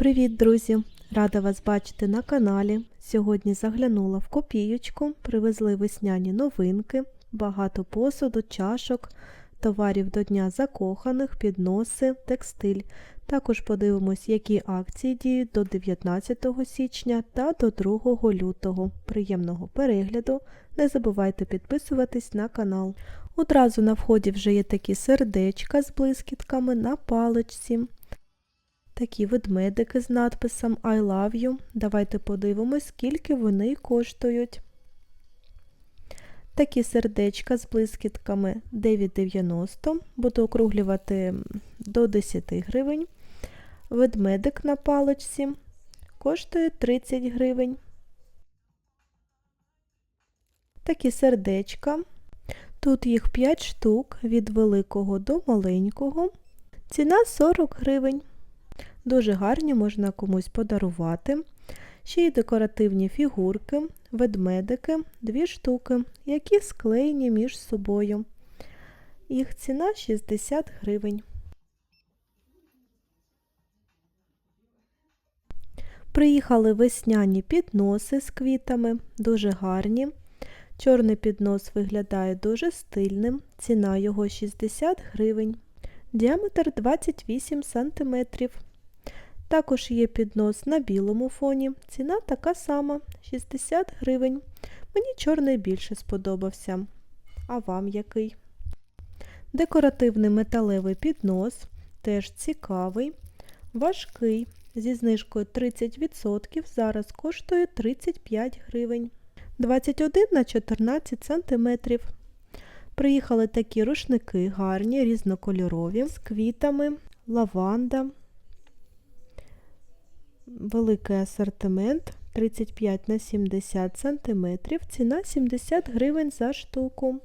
Привіт, друзі! Рада вас бачити на каналі. Сьогодні заглянула в копієчку, привезли весняні новинки, багато посуду, чашок, товарів до Дня закоханих, підноси, текстиль. Також подивимось, які акції діють до 19 січня та до 2 лютого. Приємного перегляду! Не забувайте підписуватись на канал. Одразу на вході вже є такі сердечка з блискітками на паличці. Такі ведмедики з надписом I love you. Давайте подивимось, скільки вони коштують. Такі сердечка з блискітками 9,90. Буду округлювати до 10 гривень. Ведмедик на паличці коштує 30 гривень. Такі сердечка. Тут їх 5 штук від великого до маленького. Ціна 40 гривень. Дуже гарні, можна комусь подарувати. Ще й декоративні фігурки, ведмедики, дві штуки, які склеєні між собою. Їх ціна 60 гривень. Приїхали весняні підноси з квітами, дуже гарні. Чорний піднос виглядає дуже стильним, ціна його 60 гривень, діаметр 28 см. Також є піднос на білому фоні, ціна така сама 60 гривень. Мені чорний більше сподобався. А вам який? Декоративний металевий піднос, теж цікавий, важкий, зі знижкою 30%, зараз коштує 35 гривень. 21 на 14 см. Приїхали такі рушники гарні, різнокольорові, з квітами, лаванда, великий асортимент 35 на 70 см, ціна 70 гривень за штуку.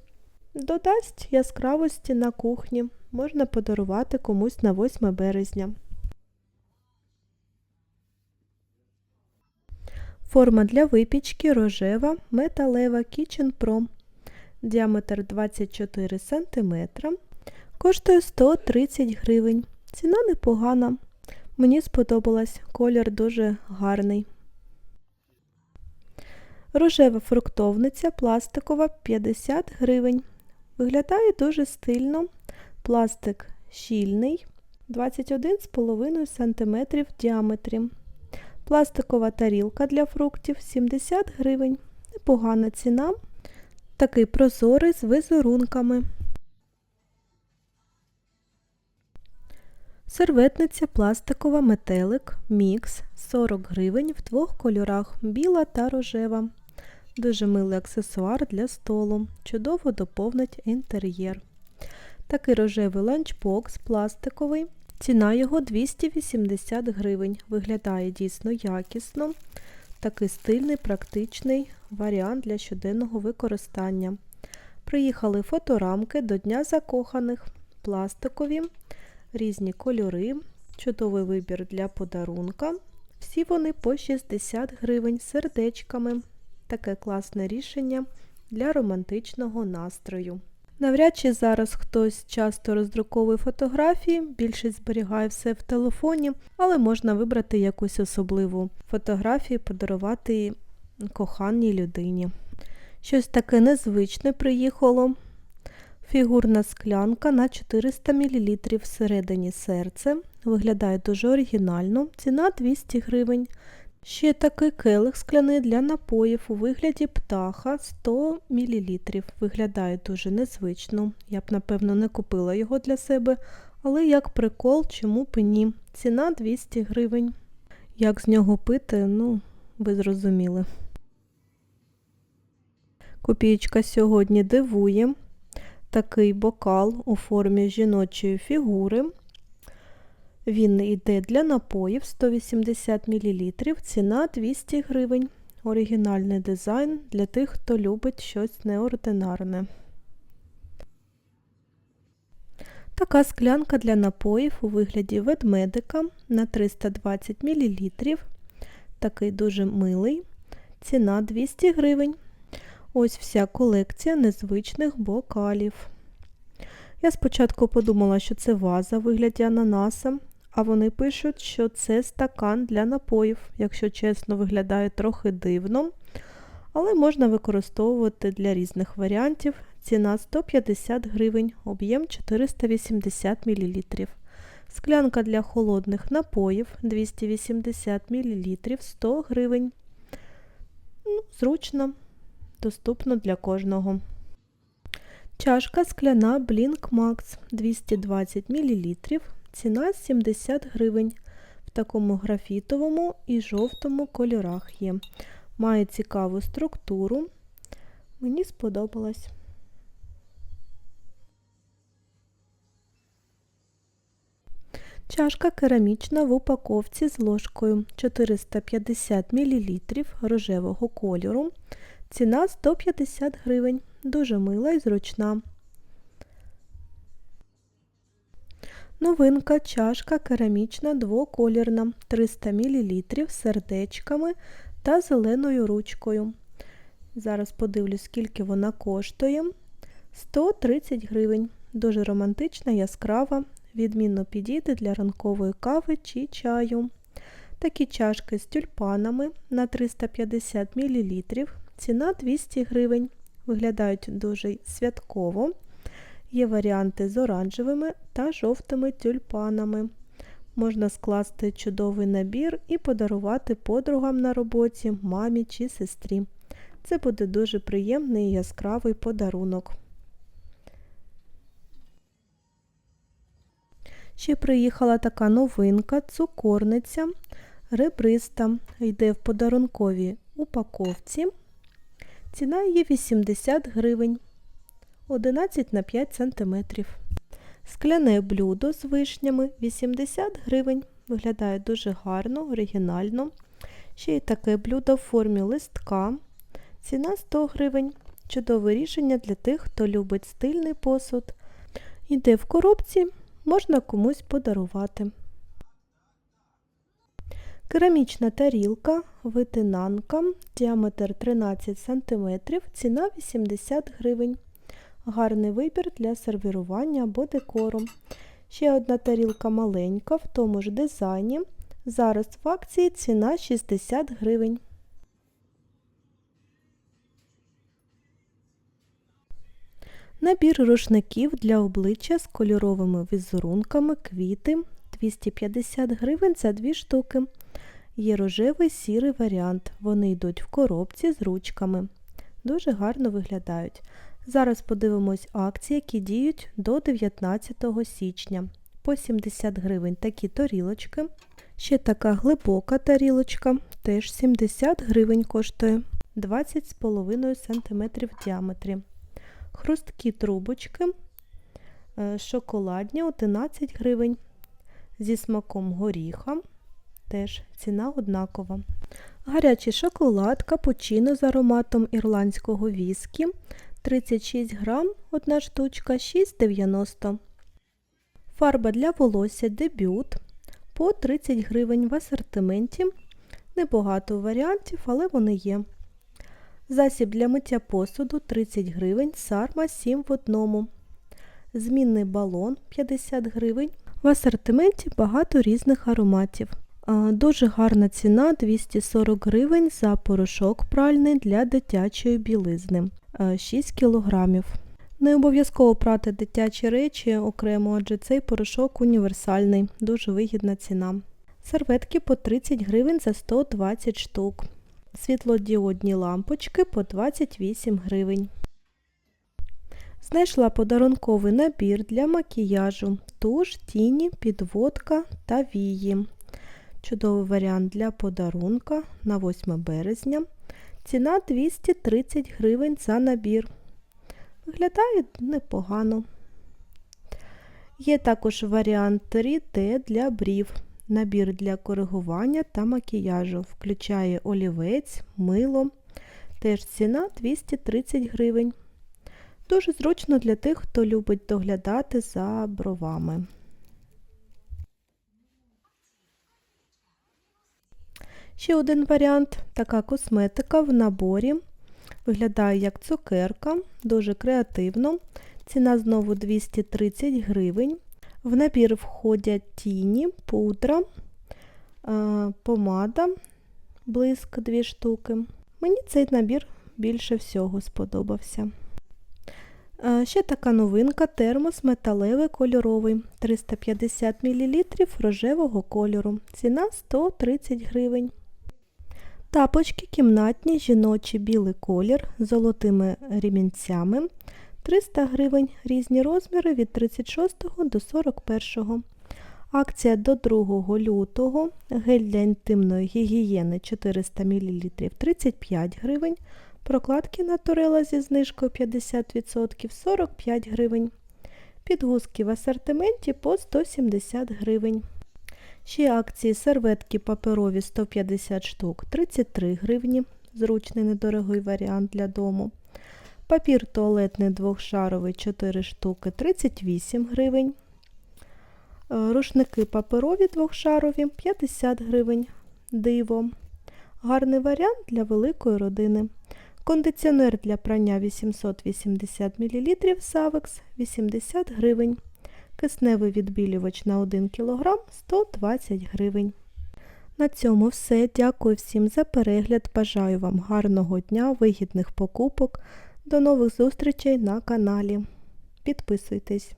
Додасть яскравості на кухні, можна подарувати комусь на 8 березня. Форма для випічки рожева, металева Kitchen Pro. Діаметр 24 см. Коштує 130 гривень. Ціна непогана. Мені сподобалась, колір дуже гарний. Рожева фруктовниця пластикова 50 гривень. Виглядає дуже стильно. Пластик щільний 21,5 см в діаметрі. Пластикова тарілка для фруктів 70 гривень. Непогана ціна. Такий прозорий з визерунками. Серветниця пластикова метелик мікс 40 гривень в двох кольорах біла та рожева. Дуже милий аксесуар для столу. Чудово доповнить інтер'єр. Такий рожевий ланчбокс пластиковий. Ціна його 280 гривень. Виглядає дійсно якісно. Такий стильний, практичний варіант для щоденного використання. Приїхали фоторамки до Дня закоханих, пластикові, різні кольори, чудовий вибір для подарунка. Всі вони по 60 гривень сердечками. Таке класне рішення для романтичного настрою. Навряд чи зараз хтось часто роздруковує фотографії, більшість зберігає все в телефоні, але можна вибрати якусь особливу фотографію, подарувати коханій людині. Щось таке незвичне приїхало. Фігурна склянка на 400 мл всередині серце. Виглядає дуже оригінально, ціна 200 гривень. Ще такий келих скляний для напоїв у вигляді птаха 100 мл. Виглядає дуже незвично. Я б, напевно, не купила його для себе, але як прикол, чому б ні. Ціна 200 гривень. Як з нього пити, ну, ви зрозуміли. Копієчка сьогодні дивує. Такий бокал у формі жіночої фігури. Він йде для напоїв 180 мл, ціна 200 гривень. Оригінальний дизайн для тих, хто любить щось неординарне. Така склянка для напоїв у вигляді ведмедика на 320 мл. Такий дуже милий. Ціна 200 гривень. Ось вся колекція незвичних бокалів. Я спочатку подумала, що це ваза в вигляді ананаса, а вони пишуть, що це стакан для напоїв. Якщо чесно, виглядає трохи дивно, але можна використовувати для різних варіантів. Ціна 150 гривень, об'єм 480 мл. Склянка для холодних напоїв 280 мл 100 гривень. Ну, Зручно, доступно для кожного. Чашка скляна Blink Max 220 мл. Ціна 70 гривень. В такому графітовому і жовтому кольорах є. Має цікаву структуру. Мені сподобалось. Чашка керамічна в упаковці з ложкою 450 мл рожевого кольору. Ціна 150 гривень. Дуже мила і зручна. Новинка чашка керамічна двоколірна 300 мл сердечками та зеленою ручкою. Зараз подивлюсь, скільки вона коштує. 130 гривень. Дуже романтична, яскрава, відмінно підійде для ранкової кави чи чаю. Такі чашки з тюльпанами на 350 мл. Ціна 200 гривень. Виглядають дуже святково. Є варіанти з оранжевими та жовтими тюльпанами. Можна скласти чудовий набір і подарувати подругам на роботі, мамі чи сестрі. Це буде дуже приємний і яскравий подарунок. Ще приїхала така новинка, цукорниця ребриста. Йде в подарунковій упаковці. Ціна її 80 гривень. 11 на 5 см. Скляне блюдо з вишнями 80 гривень. Виглядає дуже гарно, оригінально. Ще й таке блюдо в формі листка. Ціна 100 гривень. Чудове рішення для тих, хто любить стильний посуд. Йде в коробці, можна комусь подарувати. Керамічна тарілка, витинанка, діаметр 13 см, ціна 80 гривень. Гарний вибір для сервірування або декору. Ще одна тарілка маленька, в тому ж дизайні. Зараз в акції ціна 60 гривень. Набір рушників для обличчя з кольоровими візерунками, квіти 250 гривень за дві штуки. Є рожевий сірий варіант. Вони йдуть в коробці з ручками. Дуже гарно виглядають. Зараз подивимось акції, які діють до 19 січня. По 70 гривень такі тарілочки. Ще така глибока тарілочка, теж 70 гривень коштує 20,5 см в діаметрі. Хрусткі трубочки, е, шоколадні 11 гривень. Зі смаком горіха, теж ціна однакова. Гарячий шоколад, капучино з ароматом ірландського віскі 36 грам, одна штучка 6,90. Фарба для волосся дебют по 30 гривень в асортименті. Небагато варіантів, але вони є. Засіб для миття посуду 30 гривень, сарма 7 в одному. Змінний балон 50 гривень. В асортименті багато різних ароматів. Дуже гарна ціна 240 гривень за порошок пральний для дитячої білизни 6 кг. Не обов'язково прати дитячі речі окремо, адже цей порошок універсальний, дуже вигідна ціна. Серветки по 30 гривень за 120 штук. Світлодіодні лампочки по 28 гривень. Знайшла подарунковий набір для макіяжу, туш, тіні, підводка та вії. Чудовий варіант для подарунка на 8 березня. Ціна 230 гривень за набір. Виглядає непогано. Є також варіант 3D для брів. Набір для коригування та макіяжу. Включає олівець, мило. Теж ціна 230 гривень. Дуже зручно для тих, хто любить доглядати за бровами. Ще один варіант така косметика в наборі. Виглядає як цукерка, дуже креативно. Ціна знову 230 гривень. В набір входять тіні, пудра, помада, блиск 2 штуки. Мені цей набір більше всього сподобався. Ще така новинка термос металевий кольоровий 350 мл рожевого кольору. Ціна 130 гривень. Тапочки кімнатні жіночі білий колір з золотими ремінцями 300 гривень, різні розміри від 36 до 41. Акція до 2 лютого. Гель для інтимної гігієни 400 мл 35 гривень. Прокладки Наторела зі знижкою 50% 45 гривень. Підгузки в асортименті по 170 гривень. Ще акції серветки паперові 150 штук 33 гривні. Зручний недорогий варіант для дому. Папір туалетний двохшаровий 4 штуки 38 гривень. Е, Рушники паперові двохшарові 50 гривень. Диво. Гарний варіант для великої родини. Кондиціонер для прання 880 мл Савекс 80 гривень. Кисневий відбілювач на 1 кг 120 гривень. На цьому все. Дякую всім за перегляд. Бажаю вам гарного дня, вигідних покупок. До нових зустрічей на каналі. Підписуйтесь.